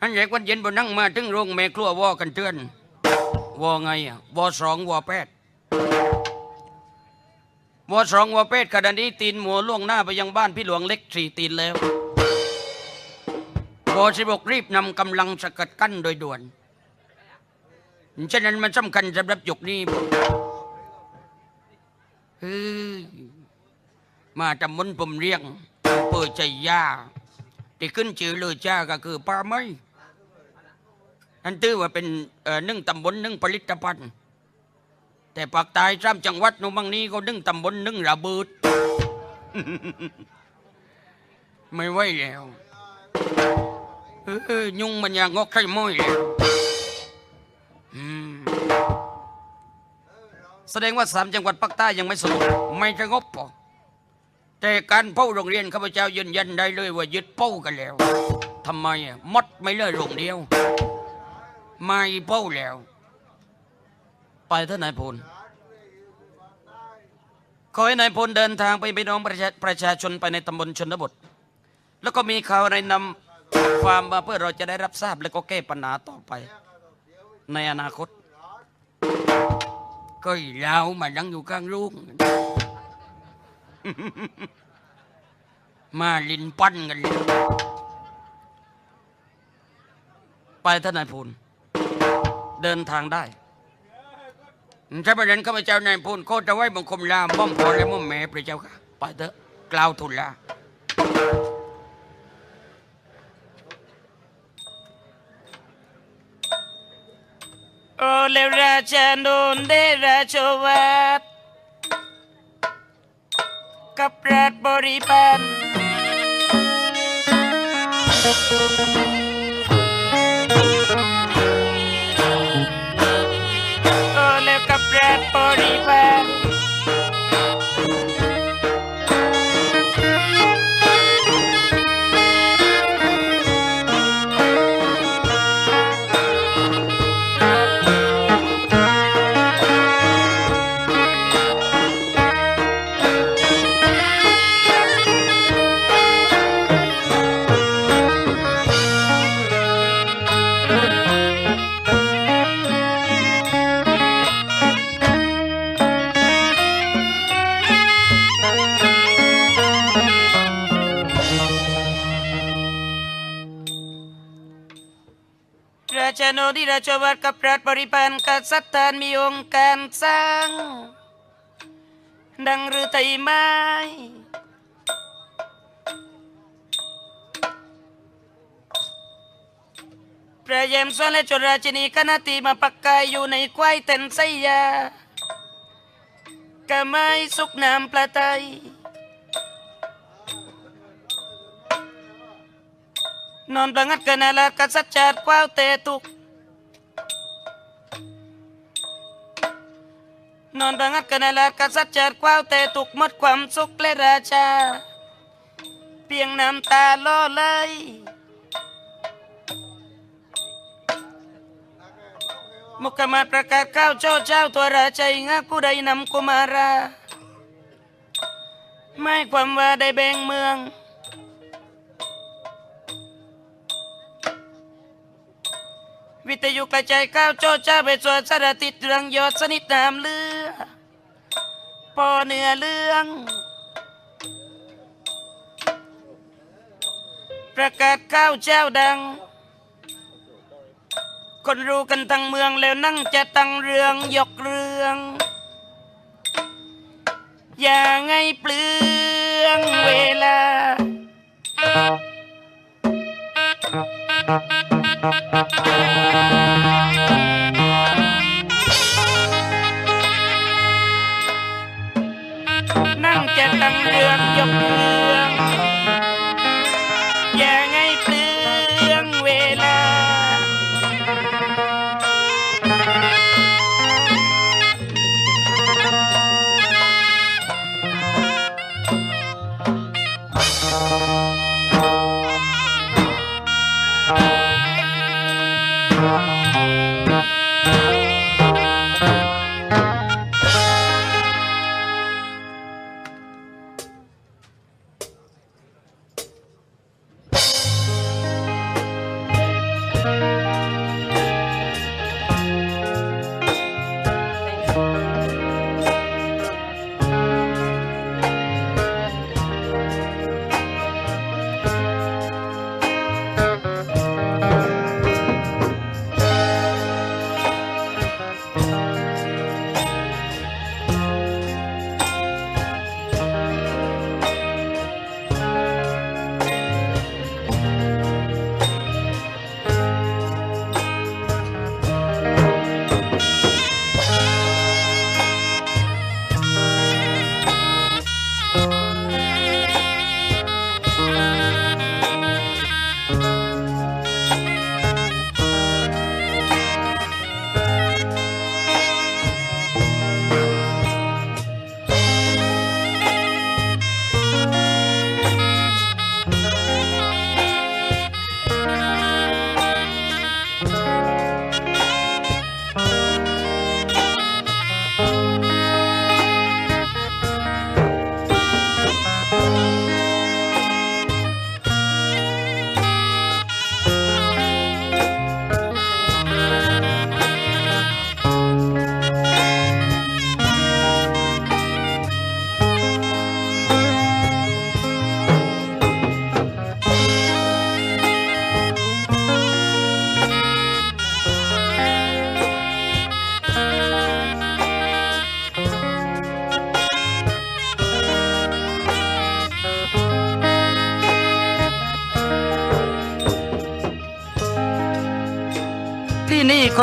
อันใหญ่วันเย็นบนนั่งมาถึงโรงแม่ครัววอกันเตือนวอไงอะวอสองวอแปดวอสองวอแปดขณะนี้ตีนหมัวล่วงหน้าไปยังบ้านพี่หลวงเล็กสี่ตีนแล้ววอสิบกรีบนำกำลังสกัดกั้นโดยด่วนฉะนั้นมันสำคัญสำหรับจุกนี้เฮ้มาจำมนผมเรียงเปิดใจยาที่ขึ้นชื่อเลยจ้าก็คือป่าไม้ อันตื้อว่าเป็นเอ่อหนึ่งตำบลหนึ่งผลิตภัณฑ์ แต่ปากใตายซ้ำจังหวัดนู้นบางนี้ก็หนึ่งตำบลหนึ่งระเบิด ไม่ไหวแล้วเออยุงมันอยางงอกไข่ม้อยแล้วแสดงว่าสามจังหวัดภาคใต้ยังไม่สงบไม่สงบพอแต่การเป้าโรงเรียนข้าพเจ้ายืนยันได้เลยว่ายึดเป้ากันแล้วทำไมมดไม่เลิกโรงเดียว ไม่เป้าแล้ว ไปท่านนายพลขอให้นายพลเดินทางไปพี่น้องประชาประชาชนไปในตำบลชนบท แล้วก็มีข่าวอะไรนำความมาเพื่อเราจะได้รับทราบแล้วก็แก้ปัญหาต่อไป ในอนาคต ก็อีเรามานั่งอยู่ข้างลูก มาลินปั้นกันเลยไปท่านนายพล เดินทางได้ถ้าประเด็นข้าพเจ้านายพลโคตรไว้บังคมลาม่อมพอและม่อมแม่พระเจ้าค่ะไปเถอะกล่าวทุนลาโอเลวราชาโนนเดราชวัตกับราชบริพันธ์ ดีราชวัตกับราชบริพันธ์กษัตริย์มีองค์การสร้าง ดังรือไทยไม้พระเยมสวนและจราชินีคณะตีมาปักกายอยู่ในควายเต็นไสยากะไม่สุกน้ำปลาไตนอนประงัดกันนาลากษัตริย์ชาติกว้าวเตตุก นอนระงัดกันนาลากษัตริย์ชาติกว้าวเตตุกหมดความสุขและราชา เพียงน้ำตาล่อเลยมุกมาประกาศข้าวโจ้าเจ้าตัวราชัยงากูได้นำกุมารา ไม่ความว่าได้แบ่งเมืองวิทยุกระจายข้าวโจ้เจ้าไปสวดสารติดเรื่องยอดสนิทนามลือ พอเนื้อเรื่อง ประกาศข้าวเจ้าดัง คนรู้กันทั้งเมืองแล้วนั่งจะตั้งเรื่องยกเรื่อง อย่างไงเปลืองเวลา นั่งจะตั้งเรืองยกมือ ที่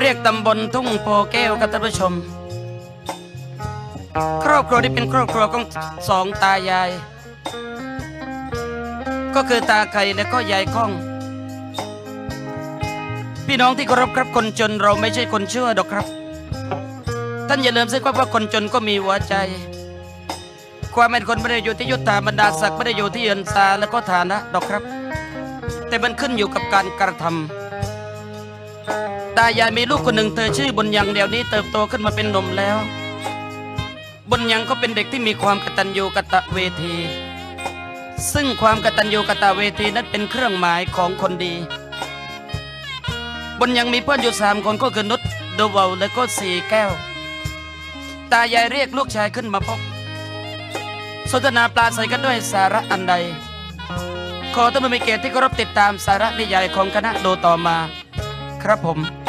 เรียกตำบลทุ่งโพแก้วครับท่านผู้ชม ครอบครัวที่เป็นครอบครัวของสองตายาย ก็คือตาไข่และก็ยายข้อง พี่น้องที่เคารพครับคนจนเราไม่ใช่คนเชั่วดอกครับ ท่านอย่าลืมสิครับว่าคนจนก็มีหัวใจ ความเป็นคนไม่ได้อยู่ที่ยศถาบรรดาศักดิ์ไม่ได้อยู่ที่เงินตาและก็ฐานะดอกครับ แต่มันขึ้นอยู่กับการกระทำ ตายายมีลูกคนหนึ่งเธอชื่อบุญยังเดี๋ยวนี้เติบโตขึ้นมาเป็นหนุ่มแล้ว บุญยังก็เป็นเด็กที่มีความกตัญญูกตเวที ซึ่งความกตัญญูกตเวทีนั้นเป็นเครื่องหมายของคนดี บุญยังมีเพื่อนอยู่สามคนก็คือนุชโดเวลและก็สีแก้ว ตายายเรียกลูกชายขึ้นมาพบสนทนาปลาใสกันด้วยสาระอันใด ขอท่านผู้มีเกียรติที่เคารพติดตามสาระนิยายของคณะโดต่อมา ครับผม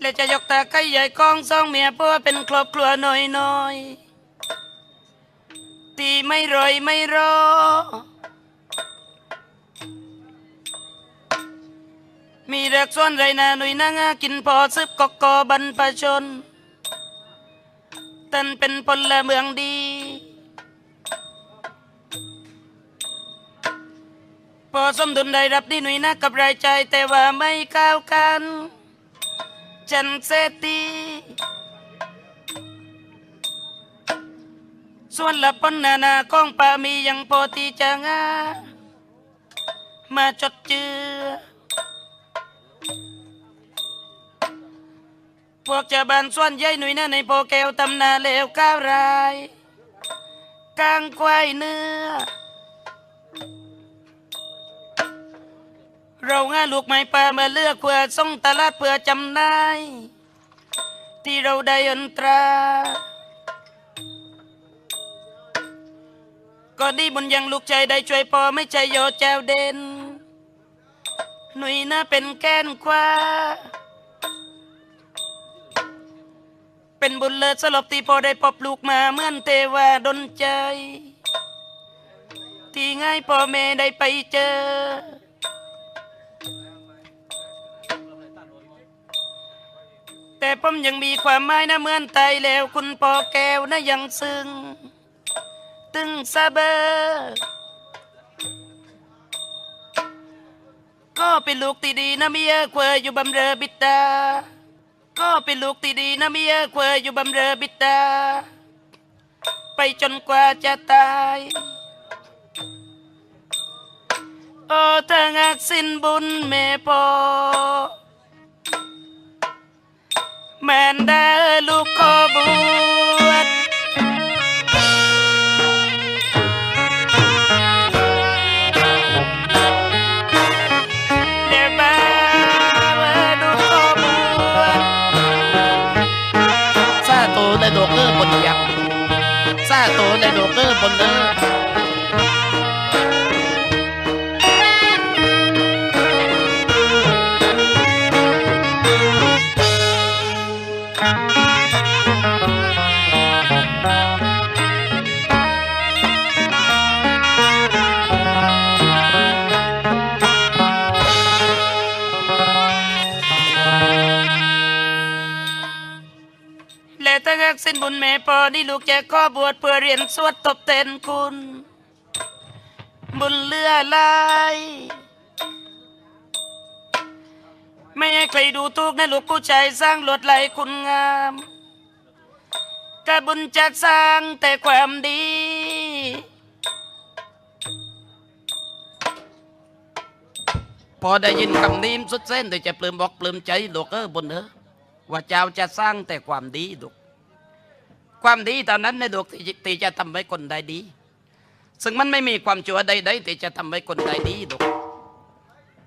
และจะยกตาไก่ใหญ่กองสองเมียเพราะว่าเป็นครอบครัวน้อยน้อยตีไม่รอยไม่รอ มีเด็กส่วนไรนาหนุ่ยนางากินพอซึบกอกกอบรรพชนตันเป็นพลเมืองดีพอสมดุลได้รับดีหนุ่ยนะกับรายใจแต่ว่าไม่ก้าวกัน ฉันเสตีส่วนละปนนานาของปามียังโพอที่จะงามาจดเจือพวกจ้าบ้านส่วนใหญ่หนุ่ยนะในโปแก้วตำนาเลวก้าวรายกางควายเนื้อ เราง่าลูกไม้ป่ามาเลือกเพื่อส่งตลาดเพื่อจำหน่ายที่เราได้อันตรา ก็ดีบุญยังลูกใจได้ช่วยพอไม่ใช่โยแจวเด่นหนุ่ยน่าเป็นแก้นกว่าเป็นบุญเลิศสลบที่พอได้พบลูกมาเหมือนเทวาดนใจ ที่ง่ายพอแม่ได้ไปเจอ แต่ผมยังมีความหมายนะเหมือนไตายแล้วคุณพ่อแก้วนะยังซึ้งตึงซาเบอร์ก็เป็นลูกที่ดีนะเมียเควยอยู่บำเรอบิดา ก็เป็นลูกที่ดีนะเมียเควยอยู่บำเรอบิดา ไปจนกว่าจะตายโอ้ถ้างักสิ้นบุญแม่พอ แม่ และถ้าหากสิ้นบุญแม่พอนี่ลูกจะขอบวชเพื่อเรียนสวดตบแทนคุณ บุญเลือลาย ไม่ให้ใครดูถูกนะลูกผู้ชายสร้างลวดลายคุณงามกะบุญจะสร้างแต่ความดีพอได้ยินคำนี้สุดเส้นเดี๋ยวจะปลื้มบอกปลื้มใจโดเกอบนเนอว่าเจ้าจะสร้างแต่ความดีดุกความดีเท่านั้นในดุกที่จะทำให้คนได้ดี ซึ่งมันไม่มีความชั่วใดๆที่จะทำให้คนได้ดีดุก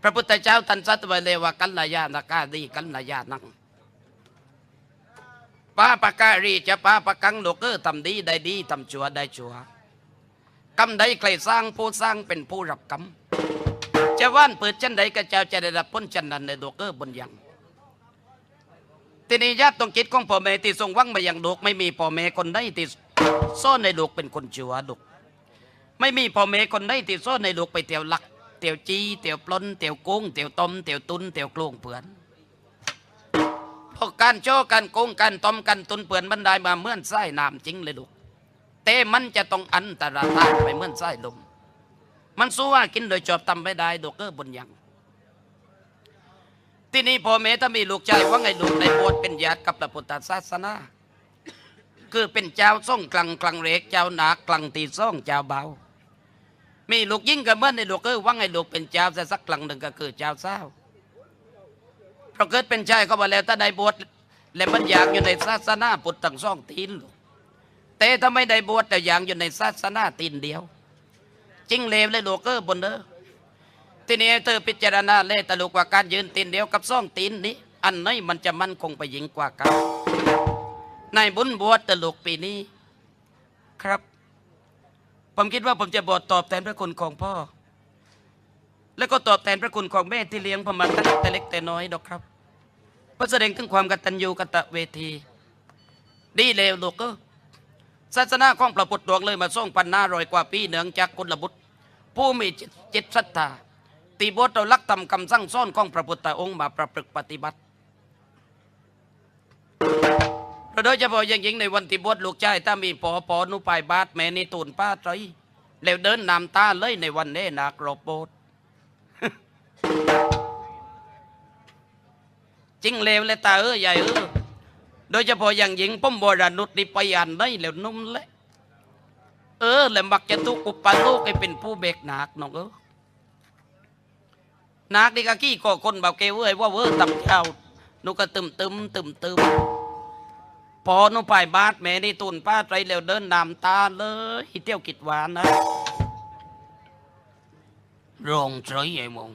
พระพุทธเจ้าตรันสัตว์ไว้เลยว่ากัลยาณกาดีกัลยาณังป้าปาการีจะป้าปะกังโดเกอทำดีได้ดีทำชั่วได้ชั่วกรรมใดใครสร้างผู้สร้างเป็นผู้รับกรรมจะว่านเปิดชันใดก็เจ้าจะได้รับพ้นชันนั้นในดอกเกอบนยังทีนี้ญาติตรงจิตของพ่อแม่ที่ทรงวังมาอย่างดกไม่มีพ่อแม่คนใดที่ซ่อนในดกเป็นคนชั่วดกไม่มีพ่อแม่คนใดที่ซ่อนในดกไปเตียวลัก เตียวจีเตียวปล้นเตียวโกงเตียวต้มเตียวตุนเตียวโกงเปือนเพราะการโจ้การโกงการต้มการตุนเปือนบรรดามาเมื่อนไส้น้ำจริงเลยดกแต่มันจะต้องอันตรธานไปเมื่อนไส้ลมมันสู้ว่ากินโดยจอบทำไม่ได้ดอกเกอร์บนยังที่นี่พ่อแม่ถ้ามีลูกชายว่าไงลูกในโบวชเป็นญาติกับพระพุทธศาสนาคือเป็นเจ้าส่งกลังกลังเรกเจ้าหนากลังตีส่งเจ้าเบา มีลูกยิ่งกับเมื่อในลูกเออว่าไงลูกเป็นเจ้าสักกลังหนึ่งก็คือเจ้าเศร้าเพราะเกิดเป็นชายเขาบอกแล้วถ้าได้บวชและมันอยากอยู่ในศาสนาพุทธทั้งสองตีนลูกแต่ถ้าไม่ได้บวชแต่อยากอยู่ในศาสนาตีนเดียวจริงเลวเลยลูกเออบนเด้อทีนี้เธอพิจารณาเลยตลกว่าการยืนตีนเดียวกับซ่องตีนนี้ อันไหนมันจะมั่นคงไปยิ่งกว่ากันในบุญบวชตลกปีนี้ครับ ผมคิดว่าผมจะบวชตอบแทนพระคุณของพ่อ แล้วก็ตอบแทนพระคุณของแม่ที่เลี้ยงผมมาตั้งแต่เล็กแต่น้อยดอกครับเพื่อแสดงถึงความกตัญญูกตเวทีดีเลวลูกเออศาสนาของพระพุทธดวงเลยมาส่งพันหน้ารอยกว่าปีเนืองจากกุลบุตร ผู้มีจิตศรัทธาตีบทเราลักทำคำสั่งสอนของพระพุทธองค์มาประพฤติปฏิบัติ โดยเฉพาะอย่างยิ่งในวันที่บวชลูกชายถ้ามีปอปอนุปายบาทแม่นี่ตูนป้าใจแล้วเดินนำตาเลยในวันนี้นักรบโบสจริงเลวเลยตาเออใหญ่เออโดยเฉพาะอย่างยิ่งป้อมโบรานุษย์นี่ไปอ่านได้แล้วนุ่มเลยเออแล้วมักจะตุกุปาโลกให้เป็นผู้เบกหนักน้องเออหนักนี่ก็ขี้ก่อคนแบบเกวเอ้ยว่าเวอร์ตับเจ้านุก็ตึมตึมตึมตึม พอหนุไปบาดแม่นี่ตุนป้าใจเร็วเดินนำตาเลยเที่ยวกิดหวานนะโรงเฉยไอ้มง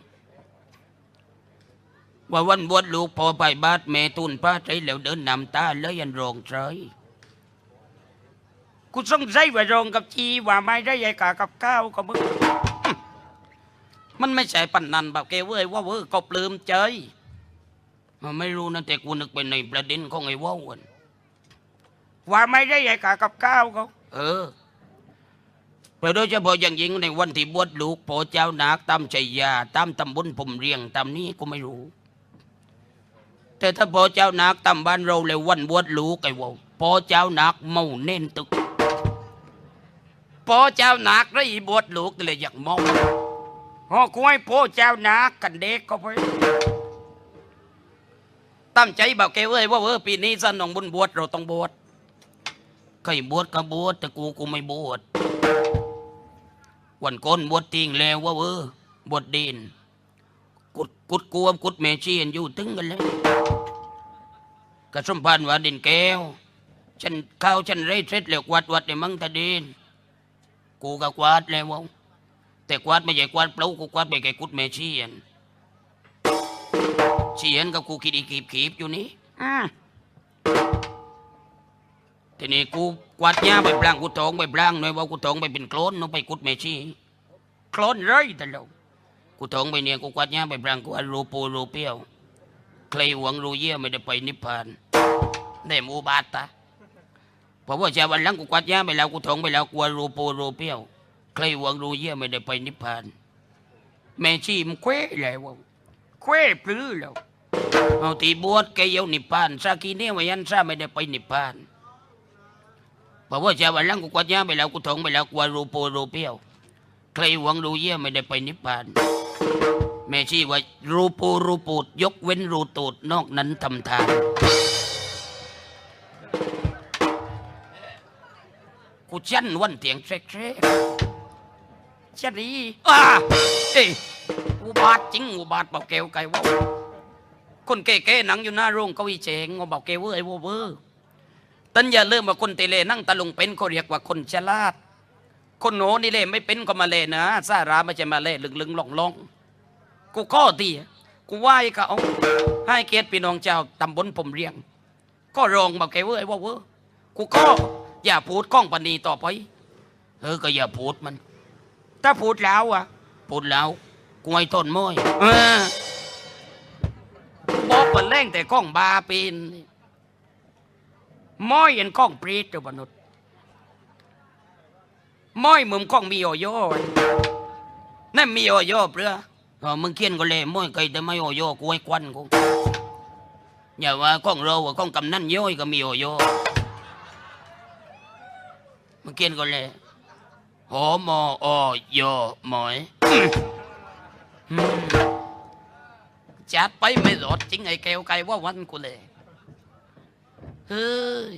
ว่าวันบวชลูกพอไปบาดแม่ตุนป้าใจแล้วเดินนำตาเลยยันโรงเฉยกูสงสัยว่าโรงกับจีว่าไม่ได้ใหญ่กากับข้าวก็มึงมันไม่ใช่ปั่นนันแบบเกเว้ยว่าเวอร์ก็ปลืมใจมันไม่รู้นะแต่กูนึกเป็นในประเด็นของไอ้ว่าวอะ ว่าไม่ได้ใหญ่กากับข้าวเขาเออแต่โดยเฉพาะอย่างยิ่งในวันที่บวชลูกพอเจ้านาคตามชัยยาตามตำบลผมเรียงตามนี้ก็ไม่รู้ แต่ถ้าพอเจ้านาคตามบ้านเราเลยวันบวชลูกไอ้ว่าวพอเจ้านาคเมาเน้นตึกพอเจ้าหนักแล้วอีบวชลูกนี่เลยอยากเมองฮอคุยพอเจ้านาคกันเด็กก็ไปตั้มใจแบบเกเว้ยว่าเวอร์ปีนี้สนองบุญบวชเราต้องบวชใครบวชก็บวชแต่กูกูไม่บวชวันก้นบวชทิ้งแล้วว่าเออบวชดินกุดกุดกวมกุดเมชีนอยู่ตึงกันเลยกระสมพันว่าดินแก้ว ฉันข้าวฉันไรเสร็จแล้วกวาดวัดในมังตะดิน กูก็กวาดแล้ววะแต่กวาดไม่ใช่กวาดเปล่ากูกวาดไปแก่กุดเมชีนเชียนกับกูคิดอีกีบขีบอยู่นี่อืม ทีนี้กูกวาดหญ้าไปปลางกูตองไปปลางหน่อยว่ากูตองไปเป็นโคลนเนาะไปกุดเมชีโคลนเลยแต่เรากูตองไปเนี่ยกูกวาดหญ้าไปปลางกูอันรูปูรูเปี้ยวใครหวังรูเยี่ยไม่ได้ไปนิพพานได้มูบาตตาเพราะว่าชาววันหลังกูกวาดหญ้าไปแล้วกูถงไปแล้วกลัวรูปูรูเปี้ยวใครหวังรูเยี่ยไม่ได้ไปนิพพานแม่ชีมเควแล้วะเควปลื้อแล้วเอาตีบวชแกเยวนิพพานซากีเนี่ยวัยันซาไม่ได้ไปนิพพาน เพราะว่าชาววันหลังกูกวาดหญ้าไปแล้วกูถองไปแล้วกลัวรูปูรูเปียว ใครหวังรูเยี่ยไม่ได้ไปนิพพานแม่ชี้ว่ารูปูรูปูดยกเว้นรูตูดนอกนั้นทำทานกูจันวันเตียงเซ็กเซ็กจะดีอ้าเอ้ยอุบาทจริงอุบาทเบาเกวไก่ว่าคนเก๋ๆหนังอยู่หน้าโรงเกวีเจงงเบาเกวเว้ยเว้ย เว้ยตันอย่าเริ่มว่าคนเตเลนั่งตะลุงเป็นเขาเรียกว่าคนฉลาด คนโหนนี่เล่ไม่เป็นก็มาเลนะซาราไม่ใช่มาเล่ลึงลึงๆล่องลองๆกูข้อตีกูไหว้ก็เอาให้เกียรติพี่น้องเจ้าตำบลผมเรียง ก็รองบอกแกเว้ยว่าเว้ยกูก็อย่าพูดก้องปณีต่อไปเออก็อย่าพูดมัน ถ้าพูดแล้วอะ พูดแล้วกูไม่ทนม้อยเออบอกเปิดแรงแต่ก้องบาปีน ม้อยเห็นก้องปรีดเจ้ามนุษย์ม้อยมึงก้องมีโอโย่นั่นมีโอโย่เปล่าเอมึงเขียนก็เลยม้อยไกลแต่ไม่โอโย่กูให้ควันกูอย่าว่าของเราว่าของกำนันย้อยก็มีโอโย่มึงเขียนก็เลยหอมอโอโยหมอยจัดไปไม่รอดจริงไอ้แก้วไก่ว่าวันกูเลย เฮ้ย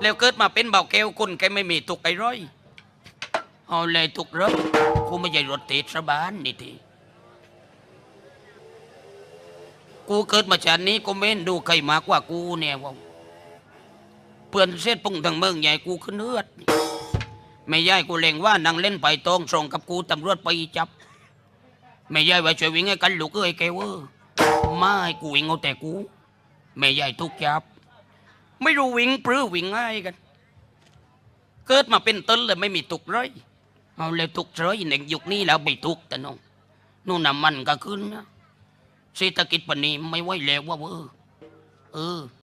แล้วเกิดมาเป็นเบาแก้วคุณแกไม่มีตุกไอร้อยเอาเลยตุกรถกูไม่ใช่รถติดสบานนี่ทีกูเกิดมาชาตินี้กูเม่นดูใครมากกว่ากูเนี่ยว่าเพื่อนเส้นปุ่งทางเมืองใหญ่กูขึ้นเลือดไม่ย่ายกูเลงว่านางเล่นไปตองส่งกับกูตำรวจไปจับ ไม่ย่ายว่าช่วยวิ่งให้กันลูกเอ้ยแกเวอร์ไม่กูวิ่งเอาแต่กู ไม่ย่ายทุกจับ ไม่รู้วิ่งปลื้อวิ่งง่ายกัน เกิดมาเป็นต้นเลยไม่มีตุกเลยเอาเลยทุกเฉยในยุคนี้แล้วไปทุกแต่น้องนู่นน่ะมันก็ขึ้นนะเศรษฐกิจปนี้ไม่ไหวแล้วว่าเออเออ